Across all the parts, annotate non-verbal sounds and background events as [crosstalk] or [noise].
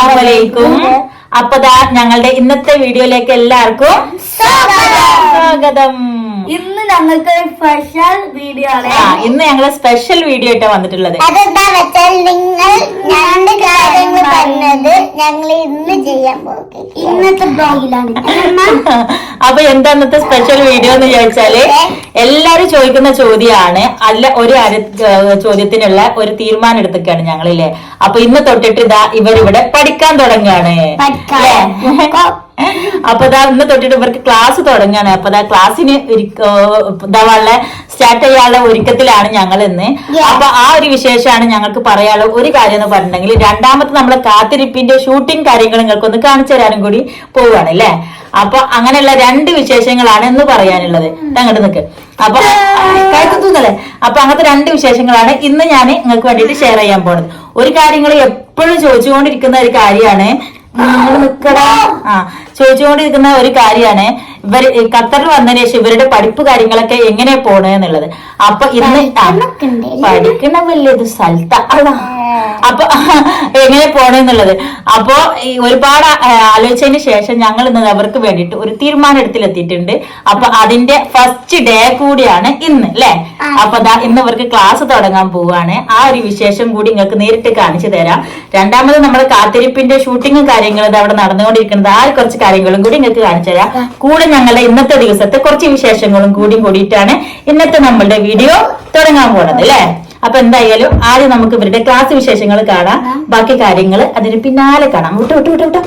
അസ്സലാമലൈക്കും. അപ്പൊ ദാ ഞങ്ങളുടെ ഇന്നത്തെ വീഡിയോയിലേക്ക് എല്ലാവർക്കും സ്വാഗതം. ഇന്ന് ഞങ്ങൾക്ക് സ്പെഷ്യൽ വീഡിയോ ആണ്. ആ ഇന്ന് ഞങ്ങൾ സ്പെഷ്യൽ വീഡിയോ ആയിട്ട് വന്നിട്ടുള്ളത്. അതെന്താ വെച്ചാൽ നിങ്ങൾ രണ്ട് കാര്യങ്ങൾ പറഞ്ഞത് ഞങ്ങൾ ഇന്ന് ചെയ്യാൻ പോകും ഇന്നത്തെ ബ്ലോഗിലാണ് [laughs] അപ്പൊ എന്താ ഇന്നത്തെ സ്പെഷ്യൽ വീഡിയോ എന്ന് ചോദിച്ചാൽ എല്ലാരും ചോദിക്കുന്ന ചോദ്യമാണ്. അല്ല ഒരു ചോദ്യത്തിനുള്ള ഒരു തീരുമാനം എടുത്തൊക്കെയാണ് ഞങ്ങളില്ലേ. അപ്പൊ ഇന്ന് തൊട്ടിട്ട് ഇതാ ഇവരിവിടെ പഠിക്കാൻ തുടങ്ങാണ്? അപ്പൊ ഇതാ ഇന്ന് തൊട്ടിട്ട് ഇവർക്ക് ക്ലാസ് തുടങ്ങാണ് അപ്പൊ ഇതാ ക്ലാസ്സിന് ഇതാവാനുള്ള സ്റ്റാർട്ട് ചെയ്യാനുള്ള ഒരുക്കത്തിലാണ് ഞങ്ങൾ ഇന്ന്. അപ്പൊ ആ ഒരു വിശേഷമാണ് ഞങ്ങൾക്ക് പറയാനുള്ള ഒരു കാര്യം എന്ന് പറഞ്ഞിട്ടുണ്ടെങ്കിൽ രണ്ടാമത്തെ നമ്മളെ കാത്തിരിപ്പിന്റെ ഷൂട്ടിംഗ് കാര്യങ്ങൾ നിങ്ങൾക്കൊന്ന് കാണിച്ചു തരാനും കൂടി പോവുകയാണ് അല്ലേ അപ്പൊ അങ്ങനെയുള്ള രണ്ട് വിശേഷങ്ങളാണ് എന്ന് പറയാനുള്ളത്. അങ്ങോട്ട് നിൽക്ക് അപ്പൊ കയറ്റത്തൂന്നല്ലേ അപ്പൊ അങ്ങനത്തെ രണ്ട് വിശേഷങ്ങളാണ് ഇന്ന് ഞാൻ നിങ്ങൾക്ക് വേണ്ടിയിട്ട് ഷെയർ ചെയ്യാൻ പോണത്. ഒരു കാര്യങ്ങൾ എപ്പോഴും ചോദിച്ചുകൊണ്ടിരിക്കുന്ന ഒരു കാര്യമാണ്. ആ. ചോദിച്ചുകൊണ്ടിരിക്കുന്ന ഒരു കാര്യമാണ്. ഇവർ ഖത്തറിൽ വന്നതിന് ശേഷം ഇവരുടെ പഠിപ്പ് കാര്യങ്ങളൊക്കെ എങ്ങനെ പോണേ എന്നുള്ളത് അപ്പൊ ഇന്ന് പഠിക്കണ വലിയൊരു സ്ഥലത്ത. അപ്പൊ എങ്ങനെ പോണെന്നുള്ളത് അപ്പോ ഒരുപാട് ആലോചിച്ചതിന് ശേഷം ഞങ്ങൾ ഇന്ന് അവർക്ക് വേണ്ടിയിട്ട് ഒരു തീരുമാനം എടുത്തിലെത്തിയിട്ടുണ്ട്. അപ്പൊ അതിന്റെ ഫസ്റ്റ് ഡേ കൂടിയാണ് ഇന്ന് അല്ലെ അപ്പൊ ഇന്ന് ഇവർക്ക് ക്ലാസ് തുടങ്ങാൻ പോവാണ്. ആ ഒരു വിശേഷം കൂടി നിങ്ങൾക്ക് നേരിട്ട് കാണിച്ചു തരാം. രണ്ടാമത് നമ്മുടെ കാത്തിരിപ്പിന്റെ ഷൂട്ടിങ്ങും കാര്യങ്ങളും അവിടെ നടന്നുകൊണ്ടിരിക്കുന്നത്. ആ കുറച്ച് കാര്യങ്ങളും കൂടി നിങ്ങൾക്ക് കാണിച്ചു തരാം. കൂടെ ഞങ്ങളുടെ ഇന്നത്തെ ദിവസത്തെ കുറച്ച് വിശേഷങ്ങളും കൂടി കൂടിയിട്ടാണ് ഇന്നത്തെ നമ്മളുടെ വീഡിയോ തുടങ്ങാൻ പോണത് അല്ലേ അപ്പൊ എന്തായാലും ആദ്യം നമുക്ക് ഇവരുടെ ക്ലാസ് വിശേഷങ്ങൾ കാണാം. ബാക്കി കാര്യങ്ങൾ അതിന് പിന്നാലെ കാണാം. വിട്ടു വിട്ടു വിട്ടു വിട്ടു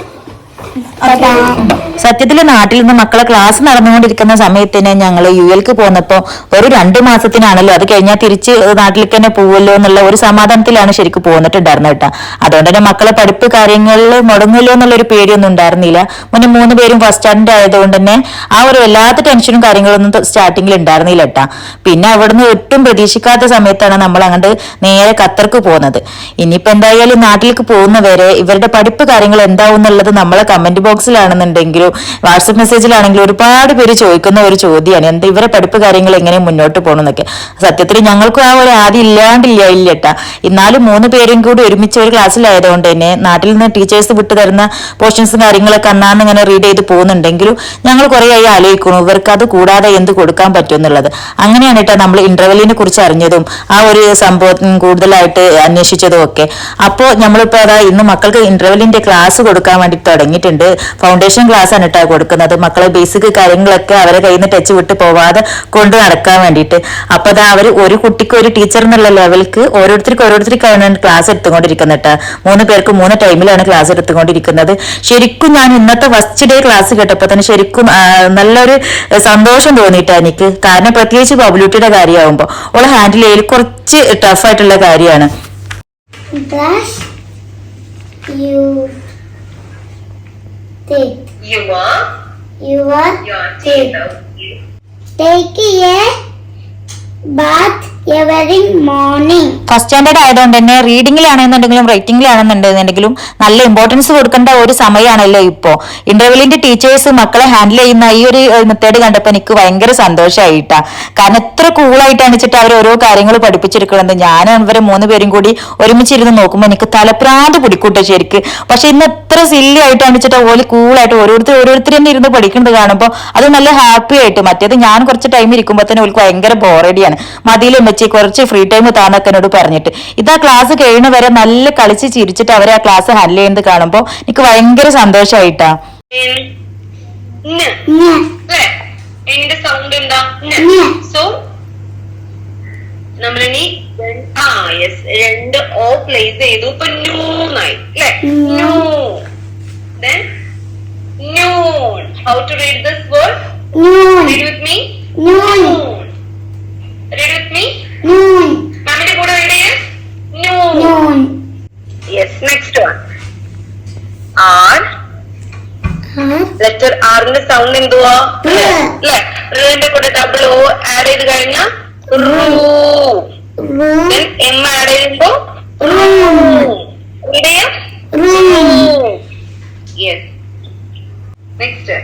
സത്യത്തിൽ നാട്ടിൽ നിന്ന് മക്കളെ ക്ലാസ് നടന്നുകൊണ്ടിരിക്കുന്ന സമയത്തിന് ഞങ്ങൾ യു എൽക്ക് പോന്നപ്പോ ഒരു രണ്ടു മാസത്തിനാണല്ലോ അത് കഴിഞ്ഞാൽ തിരിച്ച് നാട്ടിലേക്ക് തന്നെ പോവല്ലോ എന്നുള്ള ഒരു സമാധാനത്തിലാണ് ശരിക്കും പോന്നിട്ടുണ്ടായിരുന്നത് കേട്ടോ. അതുകൊണ്ട് തന്നെ മക്കളെ പഠിപ്പ് കാര്യങ്ങളിൽ മുടങ്ങുമല്ലോ എന്നുള്ള ഒരു പേടിയൊന്നും ഉണ്ടായിരുന്നില്ല. മുന്നേ മൂന്ന് പേരും ഫസ്റ്റ് സ്റ്റാൻഡേർഡ് ആയതുകൊണ്ട് തന്നെ ആ ഒരു വല്ലാത്ത ടെൻഷനും കാര്യങ്ങളൊന്നും സ്റ്റാർട്ടിങ്ങിൽ ഉണ്ടായിരുന്നില്ല കേട്ടാ. പിന്നെ അവിടുന്ന് ഒട്ടും പ്രതീക്ഷിക്കാത്ത സമയത്താണ് നമ്മൾ അങ്ങോട്ട് നേരെ ഖത്തർക്ക് പോകുന്നത് ഇനിയിപ്പോ എന്തായാലും നാട്ടിലേക്ക് പോകുന്നവരെ ഇവരുടെ പഠിപ്പ് കാര്യങ്ങൾ എന്താവും എന്നുള്ളത് നമ്മളെ കമന്റ് ബോക്സിലാണെന്നുണ്ടെങ്കിലും വാട്സപ്പ് മെസ്സേജിലാണെങ്കിലും ഒരുപാട് പേര് ചോദിക്കുന്ന ഒരു ചോദ്യമാണ് എന്താ ഇവരെ പഠിപ്പ് കാര്യങ്ങൾ എങ്ങനെ മുന്നോട്ട് പോകണമെന്നൊക്കെ സത്യത്തിൽ ഞങ്ങൾക്കും ആ ഒരു ആദ്യം ഇല്ലാണ്ടില്ല ഇല്ലട്ടാ എന്നാലും മൂന്ന് പേരും കൂടി ഒരുമിച്ച് ഒരു ക്ലാസ്സിലായതുകൊണ്ട് തന്നെ നാട്ടിൽ നിന്ന് ടീച്ചേഴ്സ് വിട്ടു തരുന്ന പോർഷൻസും കാര്യങ്ങളൊക്കെ അന്നാന്ന് ഇങ്ങനെ റീഡ് ചെയ്ത് പോകുന്നുണ്ടെങ്കിലും ഞങ്ങൾ കുറെ ആയി ആലോചിക്കുന്നു. ഇവർക്ക് അത് കൂടാതെ എന്ത് കൊടുക്കാൻ പറ്റും എന്നുള്ളത് അങ്ങനെയാണ് കേട്ടോ നമ്മൾ ഇന്റർവെല്ലിനെ കുറിച്ച് അറിഞ്ഞതും ആ ഒരു സംഭവം കൂടുതലായിട്ട് അന്വേഷിച്ചതും ഒക്കെ. അപ്പോൾ നമ്മളിപ്പോൾ അതാ ഇന്ന് മക്കൾക്ക് ഇന്റർവെല്ലിന്റെ ക്ലാസ് കൊടുക്കാൻ വേണ്ടി തുടങ്ങിയിട്ടുണ്ട്. ഫൗണ്ടേഷൻ ക്ലാസ് ആണ് കേട്ടോ കൊടുക്കുന്നത്. മക്കളെ ബേസിക് കാര്യങ്ങളൊക്കെ അവരെ കയ്യിൽ നിന്ന് ടച്ച് വിട്ട് പോവാതെ കൊണ്ട് നടക്കാൻ വേണ്ടിയിട്ട്. അപ്പൊ അതാ അവർ ഒരു കുട്ടിക്ക് ഒരു ടീച്ചർ എന്നുള്ള ലെവൽക്ക് ഓരോരുത്തർക്ക് ഓരോരുത്തർക്കാണ് ക്ലാസ് എടുത്തുകൊണ്ടിരിക്കുന്നത് കേട്ടോ മൂന്ന് പേർക്ക് മൂന്ന് ടൈമിലാണ് ക്ലാസ് എടുത്തുകൊണ്ടിരിക്കുന്നത്. ശരിക്കും ഞാൻ ഇന്നത്തെ ഫസ്റ്റ് ഡേ ക്ലാസ് കേട്ടപ്പോൾ തന്നെ ശരിക്കും നല്ലൊരു സന്തോഷം തോന്നിയിട്ടാണ് എനിക്ക്. കാരണം പ്രത്യേകിച്ച് പബ്ലിറ്റിയുടെ കാര്യമാകുമ്പോൾ ഓളെ ഹാൻഡിൽ ചെയ്യൽ കുറച്ച് ടഫായിട്ടുള്ള കാര്യമാണ്. Brush you take You are your your teeth. Take a bath first standard ആയതുകൊണ്ട് തന്നെ റീഡിങ്ങിലാണെന്നുണ്ടെങ്കിലും റൈറ്റിംഗിലാണെന്നുണ്ടെന്നുണ്ടെങ്കിലും നല്ല ഇമ്പോർട്ടൻസ് കൊടുക്കേണ്ട ഒരു സമയമാണല്ലോ ഇപ്പോ. ഇന്റർവെല്ലിന്റെ ടീച്ചേഴ്സ് മക്കളെ ഹാൻഡിൽ ചെയ്യുന്ന ഈ ഒരു മെത്തേഡ് കണ്ടപ്പോൾ എനിക്ക് ഭയങ്കര സന്തോഷമായിട്ടാ കാരണം എത്ര കൂളായിട്ടാണ് വെച്ചിട്ട് അവർ ഓരോ കാര്യങ്ങൾ പഠിപ്പിച്ചെടുക്കുന്നത് ഞാനും ഇവരെ മൂന്ന് പേരും കൂടി ഒരുമിച്ചിരുന്ന് നോക്കുമ്പോൾ എനിക്ക് തലപ്രാന്ത് പിടിക്കൂട്ടോ ശരിക്ക്. പക്ഷെ ഇന്ന് എത്ര സില്ലി ആയിട്ടാണ് വെച്ചിട്ട് ഓൽ കൂളായിട്ട് ഓരോരുത്തർ ഓരോരുത്തർ തന്നെ ഇരുന്ന് പഠിക്കുന്നത് കാണുമ്പോൾ അത് നല്ല ഹാപ്പി ആയിട്ട്. മറ്റേത് ഞാൻ കുറച്ച് ടൈം ഇരിക്കുമ്പോൾ തന്നെ ഓൾക്ക് ഭയങ്കര ബോറടിയാണ് മതിയിലും വെച്ച് കുറച്ച് ഫ്രീ ടൈം താന്നൊക്കെ എന്നോട് പറഞ്ഞിട്ട്. ഇതാ ക്ലാസ് കഴിയണവരെ വരെ നല്ല കളിച്ച് ചിരിച്ചിട്ട് അവരെ ആ ക്ലാസ് ഹാൻഡിൽ ചെയ്യുന്നത് കാണുമ്പോൾ എനിക്ക് ഭയങ്കര സന്തോഷമായിട്ടാ എന്റെ സൗണ്ട് എന്താ? സോ നമ്മളിനി രണ്ട്- ആ യെസ് രണ്ട് ഓ പ്ലേസ് ചെയ്തു. ഇപ്പൊ ന്യൂന്നായി അല്ലേ? New. Then noon how to read this word noon read with me noon read with me noon മാമിന്റെ കൂടെ read ചെയ്യേ noon noon yes next one r R letter ആറിന്റെ സൗണ്ട് എന്തുവാ റ്. അല്ലെ റിന്റെ കൂടെ ഡബിൾ ഓ ആഡ് ചെയ്ത് കഴിഞ്ഞാൽ റൂ room എം room ഇവിടെയും yes next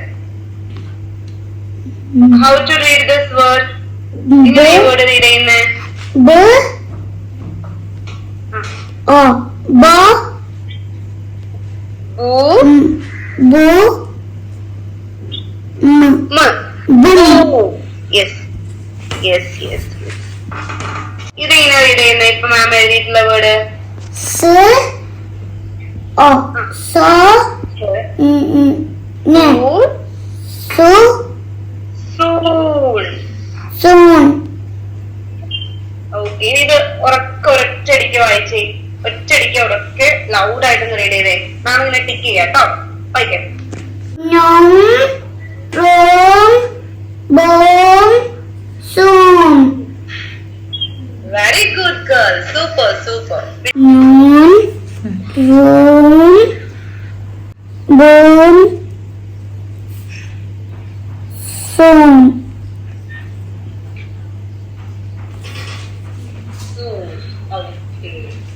how to read this word ഇങ്ങനെ b വേർഡ് റീഡ് ചെയ്യുന്നത് b o bo ബു. ബു മ മ ബു യെസ് യെസ് യെസ് ഇത് ഇങ്ങനെ റീഡ് ചെയ്യുന്ന ഇപ്പൊ മാം എഴുതിയിട്ടുള്ള വേർഡ് സ് സോ ഉം, ഉം, നെ സു സൂൺ സൂൺ ഓക്കെ ഇനി ഇത് ഉറക്ക ഒരൊറ്റടിക്ക് വായിച്ചേ ഒറ്റടിക്ക് ഉറക്കെ ലൗഡ് ആയിട്ടൊന്ന് റീഡ് ചെയ്തേ. മാം ഇങ്ങനെ ടിക്ക് ചെയ്യാം കേട്ടോ വായിക്കാം. Room boom soon very good girl super super ഞം room boom soon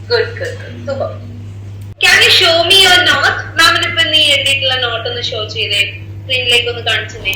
good good super can you show me your note മാമിന് ഇപ്പൊ നീ എഴുതിയിട്ടുള്ള നോട്ട് ഒന്ന് ഷോ ചെയ്തേ. സ്ക്രീനിലേക്ക് ഒന്ന് കാണിച്ചേ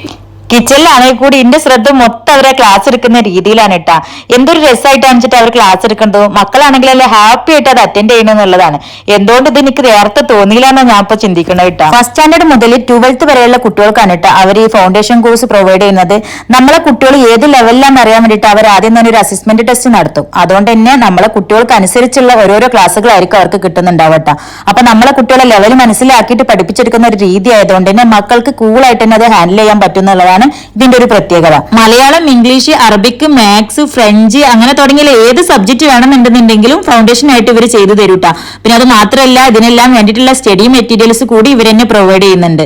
കിച്ചണിലാണെങ്കിൽ കൂടി എന്റെ ശ്രദ്ധ മൊത്തം അവരെ ക്ലാസ് എടുക്കുന്ന രീതിയിലാണ് ഇട്ടാ എന്തൊരു രസമായിട്ടാണ് വെച്ചിട്ട് അവർ ക്ലാസ് എടുക്കുന്നത്. മക്കളാണെങ്കിൽ അല്ലെ ഹാപ്പി ആയിട്ട് അത് അറ്റൻഡ് ചെയ്യണമെന്നുള്ളതാണ് എന്തുകൊണ്ട് ഇത് എനിക്ക് നേരത്തെ തോന്നിയില്ല എന്നാണ് ഞാൻ ഇപ്പൊ ചിന്തിക്കണത് കേട്ടോ. ഫസ്റ്റ് സ്റ്റാൻഡേർഡ് മുതൽ ട്വൽത്ത് വരെയുള്ള കുട്ടികൾക്കാണ് കേട്ടോ അവർ ഈ ഫൗണ്ടേഷൻ കോഴ്സ് പ്രൊവൈഡ് ചെയ്യുന്നത്. നമ്മളെ കുട്ടികൾ ഏത് ലെവലിലാണെന്ന് അറിയാൻ വേണ്ടിയിട്ട് അവർ ആദ്യം തന്നെ ഒരു അസസ്മെന്റ് ടെസ്റ്റ് നടത്തും. അതുകൊണ്ട് തന്നെ നമ്മളെ കുട്ടികൾക്ക് അനുസരിച്ചുള്ള ഓരോരോ ക്ലാസ്സുകളായിരിക്കും അവർക്ക് കിട്ടുന്നുണ്ടാവട്ടെ അപ്പൊ നമ്മളെ കുട്ടികളെ ലെവൽ മനസ്സിലാക്കിയിട്ട് പഠിപ്പിച്ചെടുക്കുന്ന ഒരു രീതി ആയതുകൊണ്ട് തന്നെ മക്കൾക്ക് കൂളായിട്ട് തന്നെ അത് ഹാൻഡിൽ ചെയ്യാൻ പറ്റും എന്നുള്ളതാണ് ഇതിന്റെ ഒരു പ്രത്യേകത. Malayalam English Arabic maths French അങ്ങനെ തുടങ്ങിയ ഏത് സബ്ജക്ട് വേണമെന്നുണ്ടെന്നുണ്ടെങ്കിലും ഫൗണ്ടേഷൻ ആയിട്ട് ഇവർ ചെയ്തു തരൂട്ടാ. പിന്നെ അത് മാത്രമല്ല ഇതിനെല്ലാം വേണ്ടിയിട്ടുള്ള സ്റ്റഡി മെറ്റീരിയൽസ് കൂടി ഇവർ തന്നെ പ്രൊവൈഡ് ചെയ്യുന്നുണ്ട്.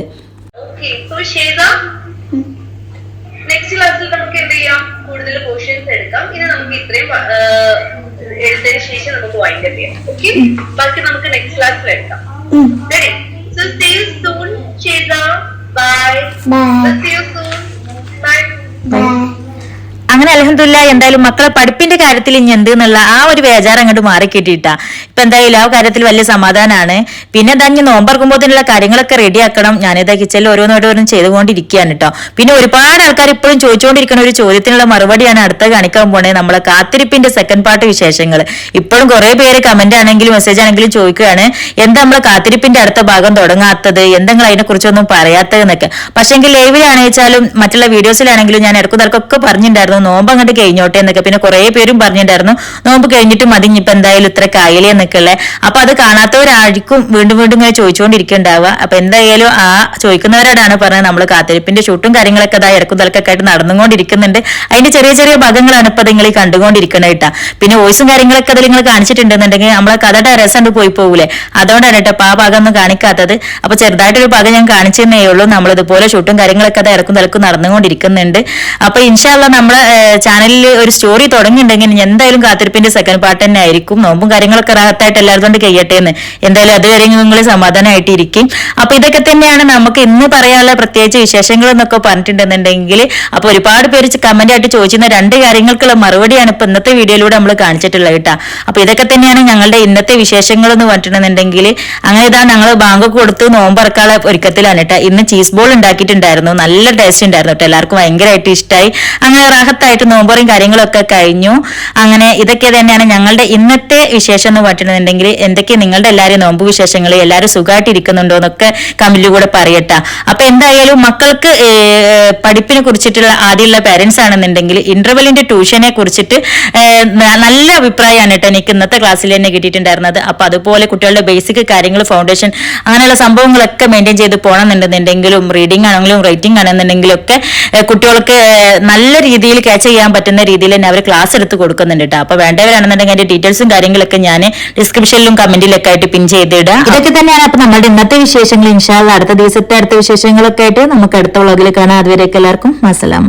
നെക്സ്റ്റ് ക്ലാസ്സിൽ നമുക്ക് എന്ത് ചെയ്യാം? കൂടുതൽ എടുക്കാം. ഇനി നമുക്ക് ഇത്രയും ശേഷം നമുക്ക് വൈൻഡ് അപ്പ് ചെയ്യാം. ഓക്കെ ബാക്കി നമുക്ക് നെക്സ്റ്റ് ക്ലാസ്സിൽ എടുക്കാം. സോ സൂൺ ചെയ്ത ബൈ ബൈ അങ്ങനെ അലഹദില്ല എന്തായാലും മക്കളെ പഠിപ്പിന്റെ കാര്യത്തിൽ ഇനി എന്ത് എന്നുള്ള ആ ഒരു വേചാരം അങ്ങോട്ട് മാറി കിട്ടിയിട്ടാ. ഇപ്പൊ എന്തായാലും ആ കാര്യത്തിൽ വലിയ സമാധാനമാണ് പിന്നെ എന്താ ഇനി നോമ്പറക്കുമ്പോഴത്തേനുള്ള കാര്യങ്ങളൊക്കെ റെഡിയാക്കണം. ഞാനിതാ കിച്ചണിൽ ഓരോന്നോരോന്നും ചെയ്തുകൊണ്ടിരിക്കുകയാണ് കേട്ടോ പിന്നെ ഒരുപാട് ആൾക്കാർ ഇപ്പോഴും ചോദിച്ചുകൊണ്ടിരിക്കുന്ന ഒരു ചോദ്യത്തിനുള്ള മറുപടിയാണ് അടുത്ത കാണിക്കാൻ പോണേ നമ്മളെ കാത്തിരിപ്പിന്റെ സെക്കൻഡ് പാർട്ട് വിശേഷങ്ങൾ ഇപ്പോഴും കുറെ പേര് കമന്റ് ആണെങ്കിലും മെസ്സേജ് ആണെങ്കിലും ചോദിക്കുകയാണ്. എന്താ നമ്മളെ കാത്തിരിപ്പിന്റെ അടുത്ത ഭാഗം തുടങ്ങാത്തത്? എന്തെങ്കിലും അതിനെ കുറിച്ചൊന്നും പറയാത്തതെന്നൊക്കെ. പക്ഷെങ്കിൽ ലൈവിലാണെച്ചാലും മറ്റുള്ള വീഡിയോസിലാണെങ്കിലും ഞാൻ ഇടക്കുതർക്കൊക്കെ പറഞ്ഞിട്ടുണ്ടായിരുന്നു. നോമ്പ് അങ്ങോട്ട് കഴിഞ്ഞോട്ടെ എന്നൊക്കെ പിന്നെ കുറെ പേരും പറഞ്ഞിട്ടുണ്ടായിരുന്നു. നോമ്പ് കഴിഞ്ഞിട്ട് മതി ഇനിയിപ്പോ എന്തായാലും ഇത്ര കായലി എന്നൊക്കെ ഉള്ളത് അപ്പൊ അത് കാണാത്തവരായിരിക്കും വീണ്ടും വീണ്ടും ഇങ്ങനെ ചോദിച്ചുകൊണ്ടിരിക്കുന്നുണ്ടാവുക. അപ്പൊ എന്തായാലും ആ ചോദിക്കുന്നവരോടാണ് പറഞ്ഞത് നമ്മൾ കാത്തിരിപ്പിന്റെ ഷൂട്ടും കാര്യങ്ങളൊക്കെ അതാ ഇറക്കും തലക്കൊക്കെ ആയിട്ട് നടന്നുകൊണ്ടിരിക്കുന്നുണ്ട്. അതിന്റെ ചെറിയ ചെറിയ ഭാഗങ്ങളാണ് ഇപ്പൊ നിങ്ങൾ ഈ കണ്ടുകൊണ്ടിരിക്കുന്നത് കേട്ടാ. പിന്നെ വോയിസും കാര്യങ്ങളൊക്കെ അതിൽ നിങ്ങൾ കാണിച്ചിട്ടുണ്ടെന്നുണ്ടെങ്കിൽ നമ്മളെ കഥയുടെ രസം പോയി പോകൂലേ. അതുകൊണ്ടാണ് കേട്ടോ അപ്പൊ ആ ഭാഗം ഒന്നും കാണിക്കാത്തത്. അപ്പൊ ചെറുതായിട്ടൊരു ഭാഗം ഞാൻ കാണിച്ചെന്നേ ഉള്ളൂ. നമ്മളിതുപോലെ ഷൂട്ടും കാര്യങ്ങളൊക്കെ അത് ഇറക്കും തലക്കും നടന്നുകൊണ്ടിരിക്കുന്നുണ്ട്. അപ്പൊ ഇൻഷാല്ല നമ്മളെ ചാനലിൽ ഒരു സ്റ്റോറി തുടങ്ങിയിട്ടുണ്ടെങ്കിൽ എന്തായാലും കാത്തിരിപ്പിന്റെ സെക്കൻഡ് പാർട്ട് തന്നെ ആയിരിക്കും. നോമ്പും കാര്യങ്ങളൊക്കെ റാഹത്തായിട്ട് എല്ലാവരും കൊണ്ട് കഴിയട്ടെ എന്ന് എന്തായാലും അതുവരെ നിങ്ങൾ സമാധാനമായിട്ടിരിക്കും അപ്പൊ ഇതൊക്കെ തന്നെയാണ് നമുക്ക് ഇന്ന് പറയാനുള്ള പ്രത്യേകിച്ച് വിശേഷങ്ങൾ എന്നൊക്കെ പറഞ്ഞിട്ടുണ്ടെന്നുണ്ടെങ്കിൽ അപ്പൊ ഒരുപാട് പേര് കമന്റ് ആയിട്ട് ചോദിച്ചിരുന്ന രണ്ട് കാര്യങ്ങൾക്കുള്ള മറുപടിയാണ് ഇപ്പൊ ഇന്നത്തെ വീഡിയോയിലൂടെ നമ്മൾ കാണിച്ചിട്ടുള്ളത് കേട്ടോ. അപ്പൊ ഇതൊക്കെ തന്നെയാണ് ഞങ്ങളുടെ ഇന്നത്തെ വിശേഷങ്ങൾ എന്ന് പറഞ്ഞിട്ടുണ്ടെന്നുണ്ടെങ്കിൽ അങ്ങനെ ഇതാ ഞങ്ങൾ ബാങ്ക് കൊടുത്ത് നോമ്പറക്കാളെ ഒരുക്കത്തിലാണ് കേട്ടോ. ഇന്ന് ചീസ് ബോൾ ഉണ്ടാക്കിയിട്ടുണ്ടായിരുന്നു. നല്ല ടേസ്റ്റ് ഉണ്ടായിരുന്നു കേട്ടോ. എല്ലാവർക്കും ഭയങ്കരമായിട്ട് ഇഷ്ടമായി അങ്ങനെ റാഹത്തായിട്ട് നോമ്പറും കാര്യങ്ങളൊക്കെ കഴിഞ്ഞു. അങ്ങനെ ഇതൊക്കെ തന്നെയാണ് ഞങ്ങളുടെ ഇന്നത്തെ വിശേഷം എന്ന് പറഞ്ഞിട്ടുണ്ടെങ്കിൽ എന്തൊക്കെ നിങ്ങളുടെ എല്ലാവരും നോമ്പ് വിശേഷങ്ങൾ എല്ലാവരും സുഖമായിട്ട് ഇരിക്കുന്നുണ്ടോ എന്നൊക്കെ കമന്റിൽ കൂടെ പറയട്ടെ. അപ്പൊ എന്തായാലും മക്കൾക്ക് പഠിപ്പിനെ കുറിച്ചിട്ടുള്ള ആദ്യമുള്ള പേരൻസ് ആണെന്നുണ്ടെങ്കിൽ ഇന്റർവെല്ലിന്റെ ട്യൂഷനെ കുറിച്ചിട്ട് നല്ല അഭിപ്രായമാണ് കേട്ടോ എനിക്ക് ഇന്നത്തെ ക്ലാസ്സിൽ തന്നെ കിട്ടിയിട്ടുണ്ടായിരുന്നത്. അപ്പൊ അതുപോലെ കുട്ടികളുടെ ബേസിക് കാര്യങ്ങൾ ഫൗണ്ടേഷൻ അങ്ങനെയുള്ള സംഭവങ്ങളൊക്കെ മെയിന്റെയിൻ ചെയ്ത് പോകണമെന്നുണ്ടെന്നുണ്ടെങ്കിലും റീഡിംഗ് ആണെങ്കിലും റൈറ്റിംഗ് ആണെന്നുണ്ടെങ്കിലും ഒക്കെ കുട്ടികൾക്ക് നല്ല രീതിയിൽ ക്യാച്ച് ചെയ്യാൻ പറ്റുന്ന രീതിയിൽ തന്നെ അവർ ക്ലാസ് എടുത്ത് കൊടുക്കുന്നുണ്ട് കേട്ടോ അപ്പൊ വേണ്ടവരാണെന്നുണ്ടെങ്കിൽ അതിന്റെ ഡീറ്റെയിൽസും കാര്യങ്ങളൊക്കെ ഞാൻ ഡിസ്ക്രിപ്ഷനിലും കമന്റിലൊക്കെ ആയിട്ട് പിൻ ചെയ്തിടാം. ഇതൊക്കെ തന്നെയാണ് അപ്പൊ നമ്മുടെ ഇന്നത്തെ വിശേഷങ്ങൾ. ഇൻഷാല്ല അടുത്ത ദിവസത്തെ അടുത്ത വിശേഷങ്ങളൊക്കെ ആയിട്ട് നമുക്ക് അടുത്ത വ്ളോഗിൽ കാണാം. അതുവരെയൊക്കെ എല്ലാവർക്കും അസ്സലാമ